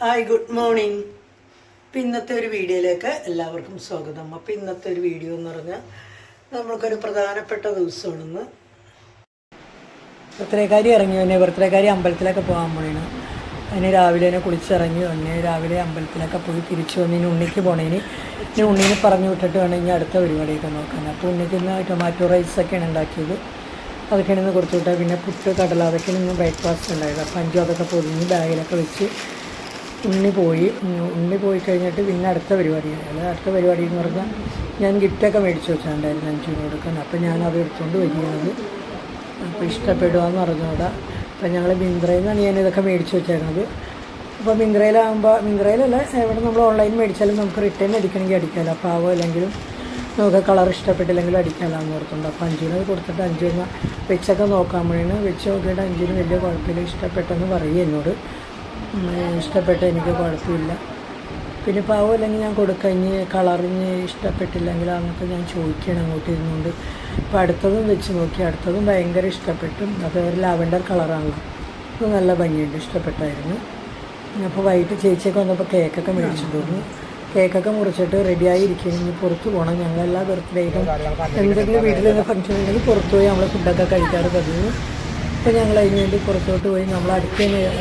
Hi good morning ഇപ്പം ഇന്നത്തെ ഒരു വീഡിയോയിലേക്ക് എല്ലാവർക്കും സ്വാഗതം. അപ്പം ഇന്നത്തെ ഒരു വീഡിയോ എന്ന് പറഞ്ഞാൽ നമ്മൾക്കൊരു പ്രധാനപ്പെട്ട ദിവസമാണെന്ന്. ബർത്ത്ഡേക്കാരി ഇറങ്ങി തന്നെ ബർത്ത്ഡേക്കാരി അമ്പലത്തിലൊക്കെ പോകാൻ പോണേന്. അതിന് രാവിലെ തന്നെ കുളിച്ചിറങ്ങി വന്നെ രാവിലെ അമ്പലത്തിലൊക്കെ പോയി തിരിച്ചു വന്ന് ഇനി ഉണ്ണിക്ക് പോണേന്. ഇനി ഉണ്ണീനെ പറഞ്ഞു വിട്ടിട്ട് വേണം ഇനി അടുത്ത പരിപാടിയൊക്കെ നോക്കാൻ. അപ്പോൾ ഉണ്ണിക്ക് ഇന്ന് ടൊമാറ്റോ റൈസൊക്കെയാണ് ഉണ്ടാക്കിയത്. അതൊക്കെയാണ് ഇന്ന് കൊടുത്തു വിട്ടത്. പിന്നെ പുട്ട് കടല അതൊക്കെയാണ് ഇന്ന് ബ്രേക്ക്ഫാസ്റ്റ് ഉണ്ടായത്. അപ്പം അഞ്ചും അതൊക്കെ പൊതിഞ്ഞ് ബാഗിലൊക്കെ വെച്ച് ഉണ്ണി പോയി. ഉണ്ണി പോയി കഴിഞ്ഞിട്ട് പിന്നെ അടുത്ത പരിപാടി. അല്ല അടുത്ത പരിപാടി എന്ന് പറഞ്ഞാൽ ഞാൻ ഗിഫ്റ്റൊക്കെ മേടിച്ച് വെച്ചിട്ടുണ്ടായിരുന്നു അഞ്ചിന് കൊടുക്കാൻ അപ്പോൾ ഞാൻ അത് എടുത്തുകൊണ്ട് വരികയാണ് അപ്പോൾ ഇഷ്ടപ്പെടുകയെന്ന് പറഞ്ഞുകൂടാ അപ്പോൾ ഞങ്ങൾ മിന്ത്രയിൽ നിന്നാണ് ഞാൻ ഇതൊക്കെ മേടിച്ച് വെച്ചേക്കുന്നത് അപ്പോൾ മിന്ത്രയിലാകുമ്പോൾ മിന്ത്രയിലല്ല എവിടെ നമ്മൾ ഓൺലൈൻ മേടിച്ചാലും നമുക്ക് റിട്ടേൺ അടിക്കണമെങ്കിൽ അടിക്കാമല്ലോ അപ്പോൾ ആവോ അല്ലെങ്കിലും നമുക്ക് കളർ ഇഷ്ടപ്പെട്ടില്ലെങ്കിലും അടിക്കാമല്ലോ എന്ന് ഓർത്തുണ്ട്. അപ്പോൾ അഞ്ചിന് അത് കൊടുത്തിട്ട് അഞ്ചിന് വെച്ചൊക്കെ നോക്കാൻ വേണ്ടിയാണ്. വെച്ച് നോക്കിയിട്ട് അഞ്ചിന് വലിയ കുഴപ്പമില്ല ഇഷ്ടപ്പെട്ടെന്ന് പറയും എന്നോട്. ഇഷ്ടപ്പെട്ട എനിക്ക് കുഴപ്പമില്ല. പിന്നെ പാവം അല്ലെങ്കിൽ ഞാൻ കൊടുക്കഞ്ഞ് കളറിഞ്ഞ് ഇഷ്ടപ്പെട്ടില്ലെങ്കിൽ അന്നൊക്കെ ഞാൻ ചോദിക്കണം അങ്ങോട്ട് ഇരുന്നുകൊണ്ട്. അപ്പോൾ അടുത്തതും വെച്ച് നോക്കി അടുത്തതും ഭയങ്കര ഇഷ്ടപ്പെട്ടു. അത് ഒരു ലാവൻഡർ കളറാണല്ലോ അത് നല്ല ഭംഗിയുണ്ട് ഇഷ്ടപ്പെട്ടായിരുന്നു. അപ്പോൾ വൈകിട്ട് ചേച്ചിയൊക്കെ വന്നപ്പോൾ കേക്കൊക്കെ മേടിച്ചിട്ട് വന്നു. കേക്കൊക്കെ മുറിച്ചിട്ട് റെഡിയായി ഇരിക്കുന്നു ഇനി പുറത്ത് പോകണം. ഞങ്ങളെല്ലാ ബർത്ത്ഡേയിലും എന്തെങ്കിലും വീട്ടിൽ ഫംഗ്ഷൻ ഉണ്ടെങ്കിൽ പുറത്ത് പോയി നമ്മൾ ഫുഡൊക്കെ കഴിക്കാറ് പതിവ്. അപ്പോൾ ഞങ്ങൾ അതിന് വേണ്ടി പുറത്തോട്ട് പോയി. നമ്മൾ അടുത്ത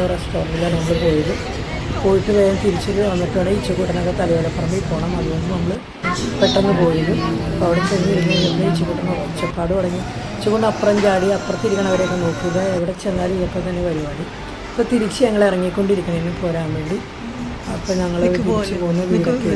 റെസ്റ്റോറന്റിലാണ് നമ്മൾ പോയത്. പോയിട്ട് വേഗം തിരിച്ചു വന്നിട്ടാണ് ഈ ചുക്കൂട്ടനൊക്കെ തലയോലപ്പറമ്പിൽ പോകണം അതുകൊണ്ട് നമ്മൾ പെട്ടെന്ന് പോയത് അപ്പോൾ അവിടെ ചെന്ന് ഇരുന്ന് ഇരുന്ന് ചുക്കൂട്ടൻ ഒച്ചപ്പാട് തുടങ്ങി. ഇച്ചക്കൂട്ടൻ അപ്പുറം ചാടി അപ്പുറത്തിരിക്കണവരെയൊക്കെ നോക്കുക എവിടെ ചെന്നാലും ഇതൊക്കെ തന്നെ പരിപാടി. അപ്പോൾ തിരിച്ച് ഞങ്ങൾ ഇറങ്ങിക്കൊണ്ടിരിക്കണേനും പോരാൻ വേണ്ടി. അപ്പോൾ ഞങ്ങൾ തിരിച്ച് പോകുന്ന വീടൊക്കെ